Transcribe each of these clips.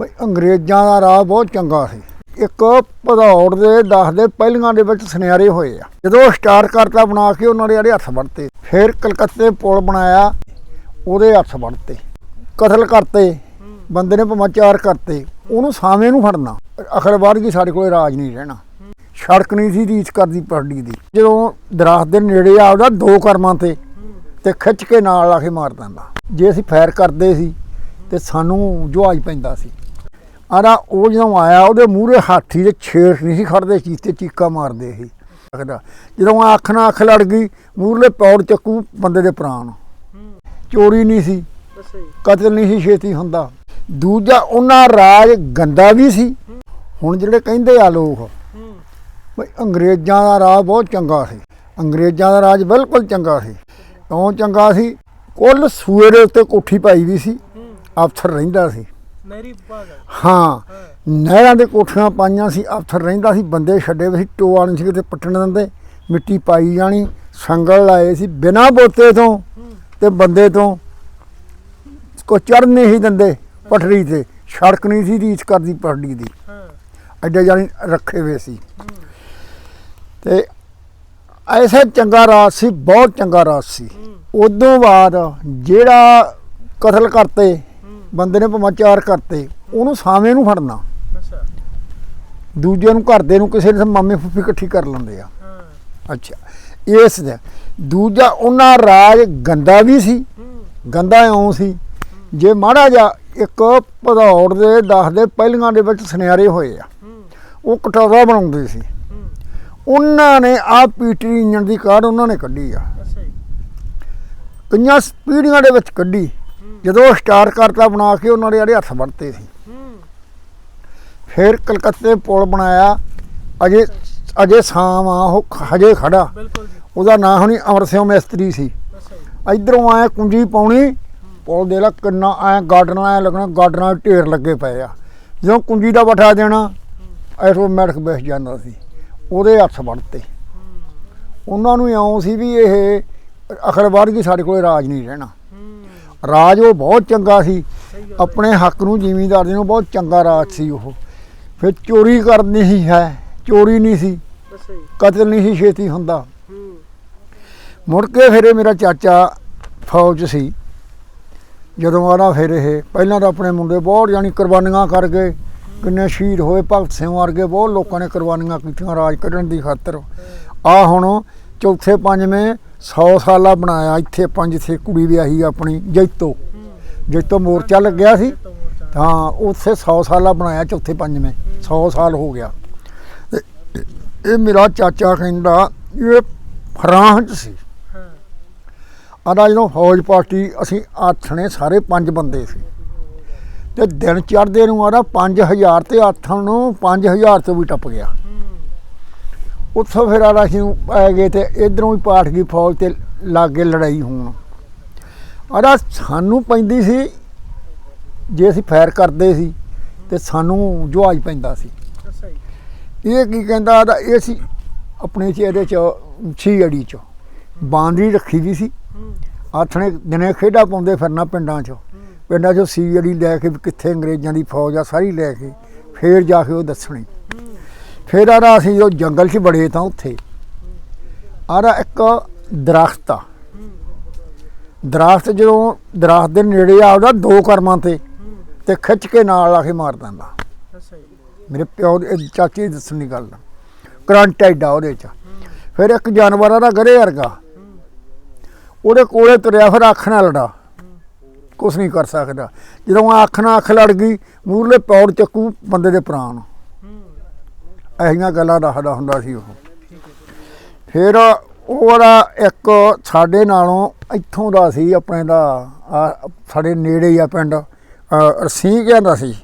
ਬਈ ਅੰਗਰੇਜ਼ਾਂ ਦਾ ਰਾਹ ਬਹੁਤ ਚੰਗਾ ਸੀ। ਇੱਕ ਭਦੌੜ ਦੇ 10 ਦੇ ਪਹਿਲੀਆਂ ਦੇ ਵਿੱਚ ਸੁਨਿਆਰੇ ਹੋਏ ਆ। ਜਦੋਂ ਸਟਾਰਟ ਕਰਤਾ ਬਣਾ ਕੇ, ਉਹਨਾਂ ਦੇ ਜਿਹੜੇ ਹੱਥ ਵੜਤੇ ਫਿਰ ਕਲਕੱਤੇ ਪੁਲ ਬਣਾਇਆ, ਉਹਦੇ ਹੱਥ ਵੜਤੇ ਕਤਲ ਕਰਤੇ, ਬੰਦੇ ਨੇ ਪਮਾਚਾਰ ਕਰਤੇ, ਉਹਨੂੰ ਸਾਵੇਂ ਨੂੰ ਫੜਨਾ। ਅਖਰਵਾਰ ਕੀ ਸਾਡੇ ਕੋਲੇ ਰਾਜ ਨਹੀਂ ਰਹਿਣਾ। ਸੜਕ ਨਹੀਂ ਸੀ ਰੀਚ ਕਰਦੀ ਪਰੜੀ ਦੀ। ਜਦੋਂ ਦਰਖਤ ਦੇ ਨੇੜੇ ਆ ਦੋ ਕਰਮਾਂ ਤੇ ਤੇ ਖਿੱਚ ਕੇ ਨਾਲ ਆ ਕੇ ਮਾਰ ਦਿੰਦਾ। ਜੇ ਅਸੀਂ ਫਾਇਰ ਕਰਦੇ ਸੀ, ਤੇ ਸਾਨੂੰ ਜੁਆਜ ਪੈਂਦਾ ਸੀ। ਆਰਾ ਉਹ ਜਦੋਂ ਆਇਆ, ਉਹਦੇ ਮੂਹਰੇ ਹਾਥੀ ਦੇ ਛੇੜ ਨਹੀਂ ਸੀ ਖੜਦੇ, ਚੀਤੇ ਚੀਕਾ ਮਾਰਦੇ ਸੀ। ਲੱਗਦਾ ਜਦੋਂ ਅੱਖ ਨਾਲ ਅੱਖ ਲੜ ਗਈ, ਮੂਹਰਲੇ ਪੌੜ ਚੱਕੂ ਬੰਦੇ ਦੇ ਪ੍ਰਾਣ। ਚੋਰੀ ਨਹੀਂ ਸੀ, ਕਤਲ ਨਹੀਂ ਸੀ, ਛੇਤੀ ਹੁੰਦਾ। ਦੂਜਾ, ਉਹਨਾਂ ਰਾਜ ਗੰਦਾ ਵੀ ਸੀ। ਹੁਣ ਜਿਹੜੇ ਕਹਿੰਦੇ ਆ ਲੋਕ ਹੂੰ ਬਈ ਅੰਗਰੇਜ਼ਾਂ ਦਾ ਰਾਜ ਬਹੁਤ ਚੰਗਾ ਸੀ। ਅੰਗਰੇਜ਼ਾਂ ਦਾ ਰਾਜ ਬਿਲਕੁਲ ਚੰਗਾ ਸੀ। ਕਿਉਂ ਚੰਗਾ ਸੀ? ਕੁੱਲ ਸੂਏ ਦੇ ਉੱਤੇ ਕੋਠੀ ਪਾਈ ਵੀ ਸੀ। ਅਫਸਰ ਰਹਿੰਦਾ ਸੀ। ਨਹਿਰੀ ਵਿਭਾਗ ਹੈ ਨਹਿਰਾਂ ਦੇ ਕੋਠੀਆਂ ਪਾਈਆਂ ਸੀ ਅਫਸਰ ਰਹਿੰਦਾ ਸੀ ਬੰਦੇ ਛੱਡੇ ਵੀ ਸੀ ਟੋਆ ਨਹੀਂ ਸੀ ਕਿਤੇ ਪੱਟਣ ਦਿੰਦੇ। ਮਿੱਟੀ ਪਾਈ ਜਾਣੀ ਸੰਗਲ ਲਾਏ ਸੀ ਬਿਨਾਂ ਬੋਤੇ ਤੋਂ ਤੇ ਬੰਦੇ ਤੋਂ। ਕੋ ਚੜ੍ਹ ਨਹੀਂ ਸੀ ਦਿੰਦੇ ਪਟੜੀ ਤੇ ਸੜਕ ਨਹੀਂ ਸੀ ਰੀਚ ਕਰਦੀ ਪਟੜੀ ਦੀ। ਹਾਂ। ਐਡੇ ਜਾਣੀ ਰੱਖੇ ਹੋਏ ਸੀ। ਤੇ ਐਸਾ ਚੰਗਾ ਰਾਜ ਸੀ ਬਹੁਤ ਚੰਗਾ ਰਾਜ ਸੀ। ਉਦੋਂ ਬਾਅਦ ਜਿਹੜਾ ਕਤਲ ਕਰਤੇ ਬੰਦੇ ਨੇ ਪਮਾਚਾਰ ਕਰਤੇ ਉਹਨੂੰ ਸਾਵੇਂ ਨੂੰ ਫੜਨਾ। ਅੱਛਾ। ਦੂਜੇ ਨੂੰ ਘਰ ਦੇ ਨੂੰ ਕਿਸੇ ਨੇ ਮਾਮੇ ਫੁੱਫੀ ਇਕੱਠੀ ਕਰ ਲੈਂਦੇ ਆ। ਹਾਂ। ਅੱਛਾ ਇਸ ਦਾ ਦੂਜਾ ਉਹਨਾਂ ਰਾਜ ਗੰਦਾ ਵੀ ਸੀ ਗੰਦਾ ਇਉਂ ਸੀ। ਜੇ ਮਾੜਾ ਜਿਹਾ ਇੱਕ ਭਦੌੜ ਦੇ 10 ਦੇ ਪਹਿਲੀਆਂ ਦੇ ਵਿੱਚ ਸੁਨਿਆਰੇ ਹੋਏ ਆ ਉਹ ਕਟੋਰਾ ਬਣਾਉਂਦੇ ਸੀ। ਉਹਨਾਂ ਨੇ ਆ ਪੀਟਰੀ ਇੰਜਣ ਦੀ ਕਾਰ ਉਹਨਾਂ ਨੇ ਕੱਢੀ ਆ। ਅੱਛਾ ਜੀ। ਕਈਆਂ ਸਪੀਡੀਆਂ ਦੇ ਵਿੱਚ ਕੱਢੀ। ਜਦੋਂ ਸਟਾਰਟ ਕਰਤਾ ਬਣਾ ਕੇ ਉਹਨਾਂ ਦੇ ਜਿਹੜੇ ਹੱਥ ਵੜਤੇ ਸੀ। ਫਿਰ ਕਲਕੱਤੇ ਪੁਲ ਬਣਾਇਆ। ਅਜੇ ਅਜੇ ਸਾਮ ਆ ਉਹ ਹਜੇ ਖੜਾ। ਉਹਦਾ ਨਾਂ ਹੁਣੀ ਅਮਰ ਸਿੰਘ ਮਿਸਤਰੀ ਸੀ। ਇਧਰੋਂ ਆਏ ਕੁੰਜੀ ਪਾਉਣੀ। ਪੁਲ ਦੇ ਲਾ ਕਿੰਨਾ ਐ ਗਾਰਡਨ ਐ ਲੱਗਣਾ ਗਾਰਡਨਾਂ ਦੇ ਢੇਰ ਲੱਗੇ ਪਏ ਆ। ਜਦੋਂ ਕੁੰਜੀ ਦਾ ਬਠਾ ਦੇਣਾ ਆਟੋਮੈਟਿਕ ਬੈਠ ਜਾਂਦਾ ਸੀ। ਉਹਦੇ ਹੱਥ ਵੜਤੇ ਉਹਨਾਂ ਨੂੰ ਇਉਂ ਸੀ ਵੀ ਇਹ ਅਖਰਵਾਰ ਕੀ ਸਾਡੇ ਕੋਲੇ ਰਾਜ ਨਹੀਂ ਰਹਿਣਾ। ਰਾਜ ਉਹ ਬਹੁਤ ਚੰਗਾ ਸੀ। ਆਪਣੇ ਹੱਕ ਨੂੰ ਜ਼ਿਮੀਂਦਾਰ ਦੇ ਨੂੰ ਬਹੁਤ ਚੰਗਾ ਰਾਜ ਸੀ ਉਹ। ਫਿਰ ਚੋਰੀ ਕਰਨੀ ਹੀ ਹੈ। ਚੋਰੀ ਨਹੀਂ ਸੀ। ਕਤਲ ਨਹੀਂ ਸੀ ਛੇਤੀ ਹੁੰਦਾ। ਮੁੜ ਕੇ ਫਿਰ ਇਹ ਮੇਰਾ ਚਾਚਾ ਫੌਜ ਸੀ। ਜਦੋਂ ਆਣਾ ਫਿਰ ਇਹ ਪਹਿਲਾਂ ਤਾਂ ਆਪਣੇ ਮੁੰਡੇ ਬਹੁਤ ਜਾਨੀ ਕੁਰਬਾਨੀਆਂ ਕਰ ਗਏ। ਕਿੰਨੇ ਸ਼ਹੀਦ ਹੋਏ ਭਗਤ ਸਿੰਘ ਵਰਗੇ ਬਹੁਤ ਲੋਕਾਂ ਨੇ ਕੁਰਬਾਨੀਆਂ ਕੀਤੀਆਂ ਰਾਜ ਕੱਢਣ ਦੀ ਖਾਤਰ। ਆ ਹੁਣ ਚੌਥੇ ਪੰਜਵੇਂ 100 ਸਾਲਾ ਬਣਾਇਆ, ਇੱਥੇ ਪੰਜ ਛੇ ਕੁੜੀ ਵਿਆਹੀ ਆਪਣੀ, ਜੈਤੋ। ਜੈਤੋ ਮੋਰਚਾ ਲੱਗਿਆ ਸੀ। ਤੋਂ ਹਾਂ ਉੱਥੇ 100 ਸਾਲਾ ਬਣਾਇਆ ਚੌਥੇ ਪੰਜਵੇਂ। 100 ਸਾਲ ਹੋ ਗਿਆ। ਤੇ ਇਹ ਮੇਰਾ ਚਾਚਾ ਕਹਿੰਦਾ, ਇਹ ਫਰਾਂਸ ਸੀ। ਹਾਂ ਜਦੋਂ ਫੌਜ ਪਾਰਟੀ, ਅਸੀਂ ਆਥਣੇ ਸਾਰੇ ਪੰਜ ਬੰਦੇ ਸੀ। ਤੇ ਦਿਨ ਚੜ੍ਹਦੇ ਨੂੰ ਆਦਾ 5000 ਤੇ ਆਥਣ ਨੂੰ 5000 ਤੋਂ ਵੀ ਟੱਪ ਗਿਆ। ਉੱਥੋਂ ਫਿਰ ਆਦਾ ਅਸੀਂ ਪੈ ਗਏ ਤੇ ਇਧਰੋਂ ਵੀ ਪਾਠ ਗਈ ਫੌਜ ਤੇ ਲਾਗੇ ਲੜਾਈ ਹੋਣ। ਆਦਾ ਸਾਨੂੰ ਪੈਂਦੀ ਸੀ, ਜੇ ਅਸੀਂ ਫਾਇਰ ਕਰਦੇ ਸੀ, ਤੇ ਸਾਨੂੰ ਜੁਆਜ ਪੈਂਦਾ ਸੀ। ਇਹ ਕੀ ਕਹਿੰਦਾ ਆਦਾ ਇਹ ਸੀ ਆਪਣੇ ਚਿਹਰੇ ਚ, ਛੀ ਅੜੀ ਚ ਬਾਂਦਰੀ ਰੱਖੀ ਵੀ ਸੀ। ਹੂੰ ਆਥਣੇ ਦਿਨੇ ਖੇਡਾਂ ਪਾਉਂਦੇ ਫਿਰਨਾ ਪਿੰਡਾਂ 'ਚ। ਪਿੰਡਾਂ 'ਚੋਂ ਸੀਆਈਡੀ ਲੈ ਕੇ ਕਿੱਥੇ ਅੰਗਰੇਜ਼ਾਂ ਦੀ ਫੌਜ ਆ, ਸਾਰੀ ਲੈ ਕੇ ਫੇਰ ਜਾ ਕੇ ਉਹ ਦੱਸਣੀ। ਫੇਰ ਆਰਾ ਅਸੀਂ ਜੋ ਜੰਗਲ 'ਚ ਬੜੇ ਤਾਂ ਉੱਥੇ ਆਰਾ ਇੱਕ ਦਰਖਤ ਆ। ਦਰਖਤ ਜਦੋਂ ਦਰਖਤ ਦੇ ਨੇੜੇ ਆ ਉਹਦਾ ਦੋ ਕਰਮਾਂ ਤੇ ਤੇ ਖਿੱਚ ਕੇ ਨਾਲ ਲਾ ਕੇ ਮਾਰ ਦਿੰਦਾ। ਮੇਰੇ ਪਿਓ ਦੇ ਚਾਚੇ ਦੀ ਦੱਸਣੀ ਗੱਲ ਕਰੰਟ ਐਡਾ ਉਹਦੇ 'ਚ। ਫਿਰ ਇੱਕ ਜਾਨਵਰ ਦਾ ਗਰੇ ਵਰਗਾ। ਉਹਦੇ ਕੋਲੇ ਤੁਰਿਆ ਫਿਰ ਅੱਖ ਨਾਲ ਲੜਾ। ਕੁਛ ਨਹੀਂ ਕਰ ਸਕਦਾ। ਜਦੋਂ ਅੱਖ ਨਾਲ ਅੱਖ ਲੜ ਗਈ ਮੂਰਲੇ ਪੌੜ ਚੱਕੂ ਬੰਦੇ ਦੇ ਪ੍ਰਾਣ। ਐਸੀਆਂ ਗੱਲਾਂ ਦੱਸਦਾ ਹੁੰਦਾ ਸੀ ਉਹ। ਫਿਰ ਉਹਦਾ ਇੱਕ ਸਾਡੇ ਨਾਲੋਂ ਇੱਥੋਂ ਦਾ ਸੀ ਆਪਣੇ ਦਾ ਸਾਡੇ ਨੇੜੇ ਹੀ ਆ ਪਿੰਡ ਰਸੀਂ ਕਹਿੰਦਾ ਸੀ।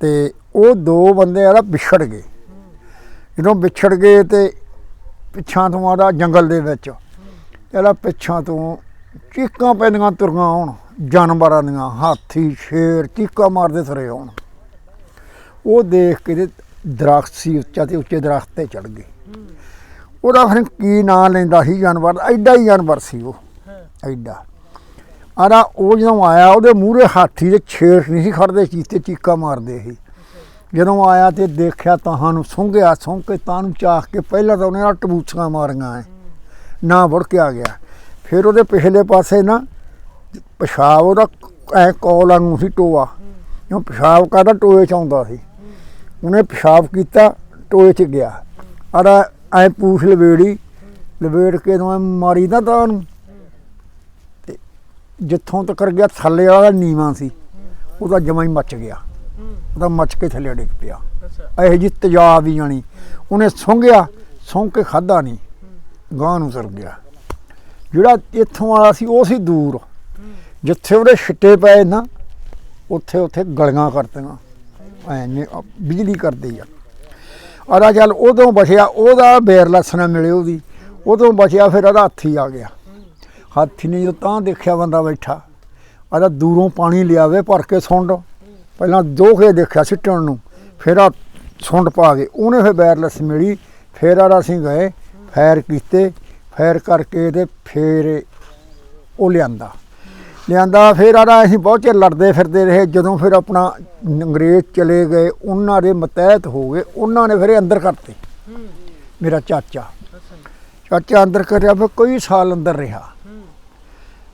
ਤੇ ਉਹ ਦੋ ਬੰਦੇ ਆ ਵਿਛੜ ਗਏ। ਜਦੋਂ ਵਿਛੜ ਗਏ ਤੇ ਪਿੱਛਾਂ ਤੋਂ ਆਦਾ ਜੰਗਲ ਦੇ ਵਿੱਚ। ਇਹਦਾ ਪਿੱਛਾਂ ਤੋਂ ਚੀਕਾਂ ਪੈਂਦੀਆਂ ਤੁਰੀਆਂ ਆਉਣ ਜਾਨਵਰਾਂ ਦੀਆਂ ਹਾਥੀ ਸ਼ੇਰ ਚੀਕਾਂ ਮਾਰਦੇ ਤੁਰੇ ਆਉਣ ਉਹ ਦੇਖ ਕੇ ਦਰਖਤ ਸੀ ਉੱਚਾ ਤੇ ਉੱਚੇ ਦਰਖਤ ਤੇ ਚੜ ਗਏ। ਉਹਦਾ ਫਿਰ ਕੀ ਨਾਂ ਲੈਂਦਾ ਸੀ ਜਾਨਵਰ? ਐਡਾ ਹੀ ਜਾਨਵਰ ਸੀ ਉਹ। ਐਡਾ। ਆਰਾ ਉਹ ਜਦੋਂ ਆਇਆ ਉਹਦੇ ਮੂਹਰੇ ਹਾਥੀ ਦੇ ਛੇੜ ਨਹੀਂ ਸੀ ਖੜਦੇ ਚੀਤੇ ਚੀਕਾ ਮਾਰਦੇ ਸੀ। ਜਦੋਂ ਆਇਆ ਤੇ ਦੇਖਿਆ ਤਾਂ ਨੂੰ ਸੁੰਘਿਆ ਸੁੰਘ ਕੇ ਤਾਂ ਨੂੰ ਚਾਖ ਕੇ ਪਹਿਲਾਂ ਤਾਂ ਉਹਨੇ ਆ ਟਬੂਚੀਆਂ ਮਾਰੀਆਂ ਨਾ ਵੜ ਕੇ ਆ ਗਿਆ। ਫਿਰ ਉਹਦੇ ਪਿਛਲੇ ਪਾਸੇ ਨਾ ਪਿਸ਼ਾਬ ਉਹਦਾ ਐ ਕੋਲ ਵਾਂਗੂ ਸੀ ਟੋਆ। ਉਹ ਪਿਸ਼ਾਬ ਕਰਦਾ ਟੋਏ ਚ ਆਉਂਦਾ ਸੀ? ਉਹਨੇ ਪਿਸ਼ਾਬ ਕੀਤਾ ਟੋਏ ਚ ਗਿਆ। ਆੜਾ ਐ ਪੂਛ ਲਵੇੜੀ ਲਵੇੜ ਕੇ ਤੋਂ ਮਾਰੀ ਨਾ ਤਾਂ ਨੂੰ ਤੇ ਜਿੱਥੋਂ ਤੱਕ ਗਿਆ ਥੱਲੇ ਵਾਲਾ ਨੀਵਾ ਸੀ। ਉਹਦਾ ਜਮਾ ਹੀ ਮੱਚ ਗਿਆ। ਉਹਦਾ ਮੱਚ ਕੇ ਥੱਲੇ ਡਿੱਗ ਪਿਆ। ਇਹੋ ਜੀ ਤੇਜ਼ਾਬ ਹੀ ਜਾਣੀ ਉਹਨੇ ਸੁੰਘਿਆ ਸੁੰਘ ਕੇ ਖਾਦਾ ਨਹੀਂ। ਗਾਂ ਨੂੰ ਸਰ ਗਿਆ। ਜਿਹੜਾ ਇੱਥੋਂ ਵਾਲਾ ਸੀ ਉਹ ਸੀ ਦੂਰ। ਜਿੱਥੇ ਉਹਦੇ ਛਿੱਟੇ ਪਏ ਨਾ ਉੱਥੇ ਉੱਥੇ ਗਲੀਆਂ ਕਰਤੀਆਂ। ਐ ਬਿਜਲੀ ਕਰਦੀ ਆ। ਆਰਾ ਚੱਲ ਉਦੋਂ ਬਚਿਆ, ਉਹਦਾ ਬੇਰ ਲਸਣਾ ਮਿਲੇ ਉਹਦੀ। ਉਦੋਂ ਬਚਿਆ, ਫਿਰ ਉਹਦਾ ਹਾਥੀ ਆ ਗਿਆ। ਹਾਥੀ ਨੇ ਜਦੋਂ ਤਾਂ ਦੇਖਿਆ ਬੰਦਾ ਬੈਠਾ। ਆਦਾ ਦੂਰੋਂ ਪਾਣੀ ਲਿਆਵੇ, ਭਰ ਕੇ ਸੁੰਡ। ਪਹਿਲਾਂ ਦੋ ਖੇ ਦੇਖਿਆ ਸਿੱਟਣ ਨੂੰ, ਫਿਰ ਆ ਸੁੰਡ ਪਾ ਗਏ ਉਹਨੇ ਫਿਰ ਬੈਰਲਸ ਮਿਲੀ, ਫਿਰ ਆਰਾ ਅਸੀਂ ਗਏ, ਫੈਰ ਕੀਤੇ। ਫੈਰ ਕਰਕੇ ਤੇ ਫਿਰ ਉਹ ਲਿਆਂਦਾ। ਲਿਆਂਦਾ, ਫਿਰ ਆਰਾ ਅਸੀਂ ਬਹੁਤ ਚਿਰ ਲੜਦੇ ਫਿਰਦੇ ਰਹੇ। ਜਦੋਂ ਫਿਰ ਆਪਣਾ ਅੰਗਰੇਜ਼ ਚਲੇ ਗਏ, ਉਹਨਾਂ ਦੇ ਮਤਹਿਤ ਹੋ ਗਏ, ਉਹਨਾਂ ਨੇ ਫਿਰ ਇਹ ਅੰਦਰ ਕਰਤੇ। ਮੇਰਾ ਚਾਚਾ। ਚਾਚਾ ਅੰਦਰ ਕਰਿਆ, ਫਿਰ ਕੋਈ ਸਾਲ ਅੰਦਰ ਰਿਹਾ।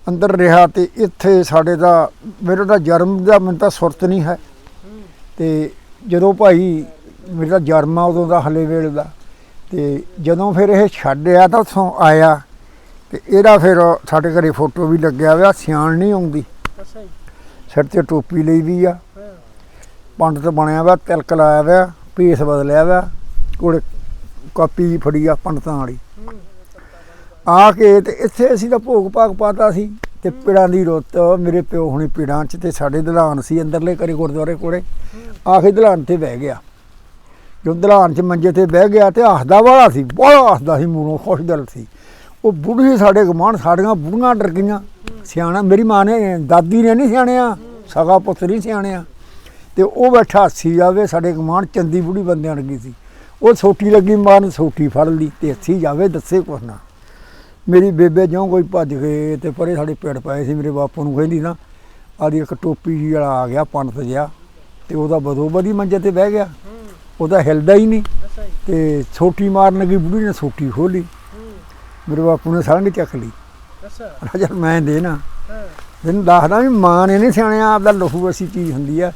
ਅੰਦਰ ਰਿਹਾ ਤੇ ਇੱਥੇ ਸਾਡੇ ਦਾ, ਮੇਰੇ ਦਾ ਜਨਮ ਦਾ ਮੈਨੂੰ ਤਾਂ ਸੁਰਤ ਨਹੀਂ ਹੈ। ਹੂੰ ਤੇ ਜਦੋਂ ਭਾਈ ਮੇਰਾ ਜਨਮ ਆ ਉਦੋਂ ਦਾ ਹਲੇ ਵੇਲੇ ਦਾ। ਤੇ ਜਦੋਂ ਫਿਰ ਇਹ ਛੱਡਿਆ ਤਾਂ ਉੱਥੋਂ ਆਇਆ। ਤੇ ਇਹਦਾ ਫਿਰ ਸਾਡੇ ਘਰੇ ਫੋਟੋ ਵੀ ਲੱਗਿਆ ਹੋਇਆ ਸਿਆਣ ਨਹੀਂ ਆਉਂਦੀ। ਅੱਛਾ ਜੀ। ਸਿਰ ਤੇ ਟੋਪੀ ਲਈ ਵੀ ਆ। ਪੰਡਤ ਬਣਿਆ ਹੋਇਆ ਤਿਲਕ ਲਾਇਆ ਹੋਇਆ ਪੀਸ ਬਦਲਿਆ ਹੋਇਆ ਕੋਲੇ ਕਾਪੀ ਫੜੀ ਆ ਪੰਡਤਾਂ ਵਾਲੀ। ਆ ਕੇ ਤੇ ਇੱਥੇ ਅਸੀਂ ਤਾਂ ਭੋਗ ਭਾਗ ਪਾਤਾ ਸੀ ਤੇ ਪਿੜਾਂ ਦੀ ਰੁੱਤ ਮੇਰੇ ਪਿਓ ਹੁਣੀ ਪਿੜਾਂ 'ਚ ਤੇ ਸਾਡੇ ਦਲਾਨ ਸੀ ਅੰਦਰਲੇ ਕਰੇ ਗੁਰਦੁਆਰੇ ਕੋਲੇ। ਆ ਕੇ ਦਲਾਨ ਤੇ ਬਹਿ ਗਿਆ। ਜੋ ਦਲਾਨ 'ਚ ਮੰਜੇ ਤੇ ਬਹਿ ਗਿਆ ਤੇ ਹੱਸਦਾ ਵਾਲਾ ਸੀ ਬੜਾ ਹੱਸਦਾ ਸੀ ਮੂੰਹੋਂ ਖੁਸ਼ ਦਿਲ ਸੀ। ਉਹ ਬੁੱਢੀ ਸਾਡੇ ਗਮਾਨ ਸਾਡੀਆਂ ਬੁੜੀਆਂ ਡਰ ਗਈਆਂ। ਸਿਆਣਾ ਮੇਰੀ ਮਾਂ ਨੇ ਦਾਦੀ ਨੇ ਨਹੀਂ ਸਿਆਣਿਆ ਸਗਾ ਪੁੱਤ ਨਹੀਂ ਸਿਆਣਿਆ ਤੇ ਉਹ ਬੈਠਾ ਹੱਸੀ ਜਾਵੇ ਸਾਡੇ ਗਮਾਨ ਚੰਦੀ ਬੁੜੀ ਬੰਦਿਆਂ ਲੱਗੀ ਸੀ। ਉਹ ਸੋਟੀ ਲੱਗੀ ਮਾਂ ਨੇ ਸੋਟੀ ਫੜ ਲਈ ਤੇ ਹੱਸੀ ਜਾਵੇ ਦੱਸੇ ਕੁਛ ਨਾ। ਮੇਰੀ ਬੇਬੇ ਜਿਉਂ ਕੋਈ ਭੱਜ ਗਏ ਤੇ ਪਰੇ ਸਾਡੇ ਪਿੰਡ ਪਏ ਸੀ ਮੇਰੇ ਬਾਪੂ ਨੂੰ ਕਹਿੰਦੀ ਨਾ ਆਦੀ ਇੱਕ ਟੋਪੀ ਜਿਹੀ ਵਾਲਾ ਆ ਗਿਆ ਪੰਡਤ ਜਿਹਾ। ਤੇ ਉਹਦਾ ਬਦੋ ਬਦੀ ਮੰਜੇ ਤੇ ਬਹਿ ਗਿਆ। ਉਹਦਾ ਹਿਲਦਾ ਹੀ ਨਹੀਂ। ਜੀ। ਤੇ ਛੋਟੀ ਮਾਰਨ ਲੱਗੀ ਬੁੜੀ ਨੇ ਛੋਟੀ ਖੋਲੀ ਮੇਰੇ ਬਾਪੂ ਨੇ ਸੰਗ ਚੱਕ ਲਈ। ਅੱਛਾ। ਰਾਜਾ ਮੈਂ ਦੇ ਨਾ। ਹਾਂ। ਤੈਨੂੰ ਦੱਸਦਾ ਵੀ ਮਾਂ ਨੇ ਨਹੀਂ ਸਿਆਣਿਆ ਆਪਦਾ ਲਹੂ ਐਸੀ ਚੀਜ਼ ਹੁੰਦੀ ਆ।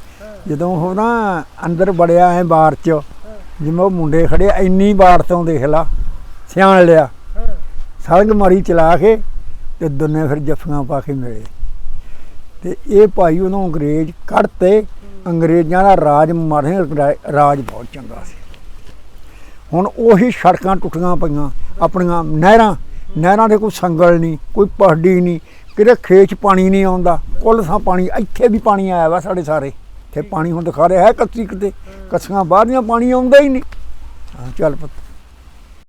ਜਦੋਂ ਉਹ ਨਾ ਅੰਦਰ ਬੜਿਆ ਐ ਬਾਰ ਚ ਜਿਵੇਂ ਉਹ ਮੁੰਡੇ ਖੜੇ ਇੰਨੀ ਬਾਰ ਤੋਂ ਦੇਖ ਲਾ ਸਿਆਣ ਲਿਆ। ਸੰਗ ਮਾਰੀ ਚਲਾ ਕੇ ਤੇ ਦੋਨੇ ਫਿਰ ਜੱਫੀਆਂ ਪਾ ਕੇ ਮਿਲੇ। ਤੇ ਇਹ ਭਾਈ ਉਹਨੂੰ ਅੰਗਰੇਜ਼ ਕੱਢਤੇ। ਅੰਗਰੇਜ਼ਾਂ ਦਾ ਰਾਜ ਮਾਰੇ ਰਾਜ ਬਹੁਤ ਚੰਗਾ ਸੀ। ਹੁਣ ਉਹੀ ਸੜਕਾਂ ਟੁੱਟੀਆਂ ਪਈਆਂ। ਆਪਣੀਆਂ ਨਹਿਰਾਂ ਨਹਿਰਾਂ ਦੇ ਕੋਈ ਸੰਗਲ ਨਹੀਂ, ਕੋਈ ਪਹੜੀ ਨਹੀਂ, ਕਿਤੇ ਖੇਤ 'ਚ ਪਾਣੀ ਨਹੀਂ ਆਉਂਦਾ, ਕੁੱਲ ਥਾਂ ਪਾਣੀ, ਇੱਥੇ ਵੀ ਪਾਣੀ ਆਇਆ ਵਾ ਸਾਡੇ ਸਾਰੇ। ਇੱਥੇ ਪਾਣੀ ਹੁਣ ਦਿਖਾ ਰਿਹਾ ਹੈ ਕੱਚੀ ਕਿਤੇ, ਕੱਸੀਆਂ ਬਾਹਰ ਦੀਆਂ ਪਾਣੀ ਆਉਂਦਾ ਹੀ ਨਹੀਂ। ਚੱਲ ਪੁੱਤ।